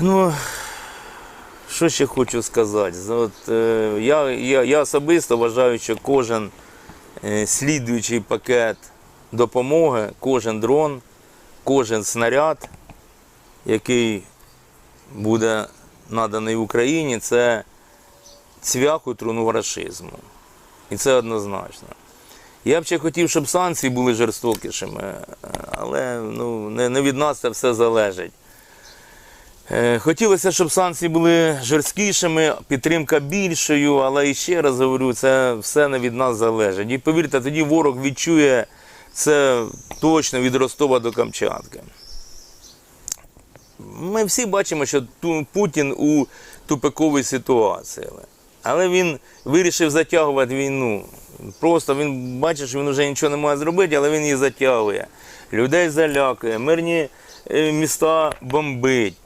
Ну, що ще хочу сказати? От, е, я, я, я особисто вважаю, що кожен е, слідуючий пакет допомоги, кожен дрон, кожен снаряд, який буде наданий Україні, це цвях у труну рашизму. І це однозначно. Я б ще хотів, щоб санкції були жорстокішими, е, але ну, не, не від нас це все залежить. Е, Хотілося, щоб санкції були жорсткішими, підтримка більшою, але і ще раз говорю, це все не від нас залежить. І повірте, тоді ворог відчує це точно від Ростова до Камчатки. Ми всі бачимо, що Путін у тупиковій ситуації. Але він вирішив затягувати війну. Просто він бачить, що він вже нічого не має зробити, але він її затягує. Людей залякує, мирні е, міста бомбить.